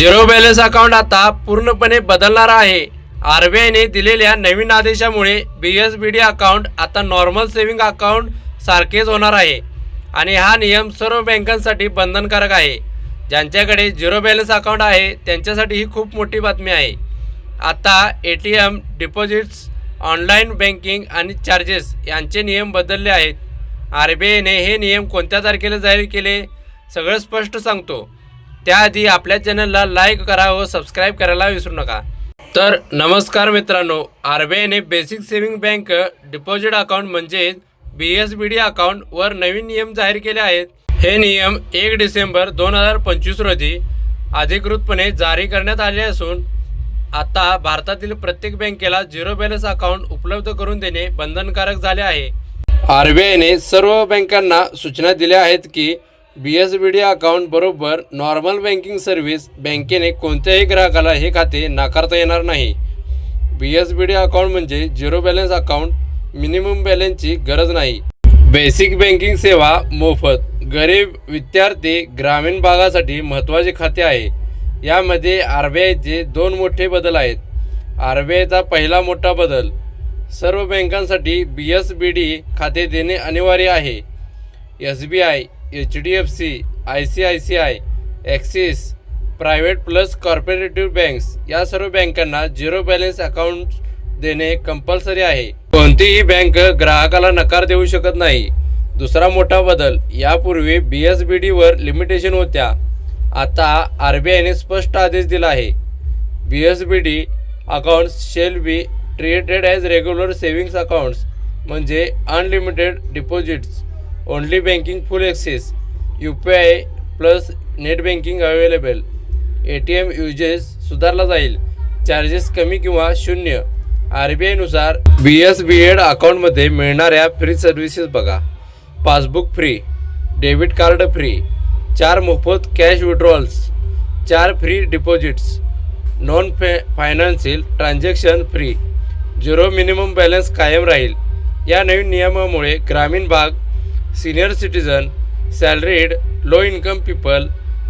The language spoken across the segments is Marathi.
झिरो बॅलन्स अकाउंट आता पूर्णपणे बदलणार आहे. आर बी आयने दिलेल्या नवीन आदेशामुळे B S B D account आता नॉर्मल सेव्हिंग अकाउंट सारखेच होणार आहे. आणि हा नियम सर्व बँकांसाठी बंधनकारक आहे. ज्यांच्याकडे झिरो बॅलन्स अकाउंट आहे त्यांच्यासाठी ही खूप मोठी बातमी आहे. आता A T M deposits online banking आणि चार्जेस यांचे नियम बदलले आहेत. आर बी आयने हे नियम कोणत्या तारखेला जाहीर केले सगळं स्पष्ट सांगतो. त्याआधी आपल्या चॅनलला लाईक करा व सबस्क्राईब करायला विसरू नका. तर नमस्कार मित्रांनो R B आयने basic saving bank deposit account म्हणजेच बी एस बी डी अकाउंटवर नवीन नियम जाहीर केले आहेत. हे नियम एक डिसेंबर दोन हजार पंचवीस रोजी अधिकृतपणे जारी करण्यात आले असून आता भारतातील प्रत्येक बँकेला झिरो बॅलन्स अकाउंट उपलब्ध करून देणे बंधनकारक झाले आहे. आर बी आयने सर्व बँकांना सूचना दिल्या आहेत की B S B D account बरोबर नॉर्मल बँकिंग सर्व्हिस बँकेने कोणत्याही ग्राहकाला हे खाते नाकारता येणार नाही. B S B D account म्हणजे झिरो बॅलन्स अकाउंट मिनिमम बॅलन्सची गरज नाही. बेसिक बँकिंग सेवा मोफत गरीब विद्यार्थी ग्रामीण भागासाठी महत्त्वाचे खाते आहे. यामध्ये आर बी आयचे दोन मोठे बदल आहेत. आर बी आयचा पहिला मोठा बदल सर्व बँकांसाठी बी एस बी डी खाते देणे अनिवार्य आहे. S B I H D F C I C I C I Axis private plus corporative banks या सर्व बँकांना झिरो बॅलन्स अकाउंट देणे कंपल्सरी आहे. कोणतीही बँक ग्राहकाला नकार देऊ शकत नाही. दुसरा मोठा बदल यापूर्वी बी एस बी डीवर लिमिटेशन होत्या. आता आर बी आयने स्पष्ट आदेश दिला आहे. B S B D accounts shall be treated as regular savings accounts म्हणजे unlimited deposits only banking full access U P I plus net banking available. A T M uses सुधारला जाईल. चार्जेस कमी किंवा शून्य. आर बी आयनुसार बी एस बी एड अकाउंटमध्ये मिळणाऱ्या फ्री सर्व्हिसेस बघा. Passbook free debit card free चार मोफत कॅश विड्रॉल्स चार फ्री डिपॉझिट्स नॉन फे financial transaction free zero minimum balance कायम राहील. या नवीन नियमामुळे ग्रामीण भाग senior citizen salaried low income people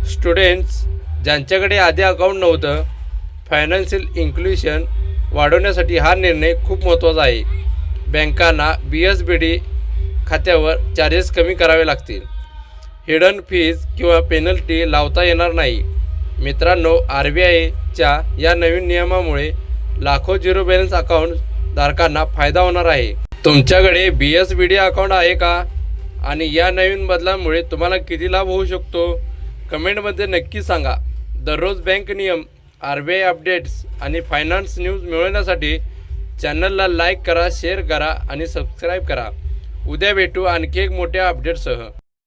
students ज्यांच्याकडे आधी अकाउंट नव्हतं फायनान्शियल इन्क्ल्युशन वाढवण्यासाठी हा निर्णय खूप महत्त्वाचा आहे. बँकांना बी एस बी डी खात्यावर चार्जेस कमी करावे लागतील. हिडन फीज किंवा पेनल्टी लावता येणार नाही. मित्रांनो आर बी आयच्या या नवीन नियमामुळे लाखो झिरो बॅलन्स अकाउंट धारकांना फायदा होणार आहे. तुमच्याकडे B S B D account आहे का? आणि या नवीन बदलामुळे तुम्हाला किती लाभ होऊ शकतो? कमेंटमध्ये नक्की सांगा. दररोज बँक नियम आर बी आय अपडेट्स आणि फायनान्स न्यूज मिळवण्यासाठी चॅनलला लाईक करा शेअर करा आणि सबस्क्राईब करा. उद्या भेटू आणखी एक मोठ्या अपडेटसह.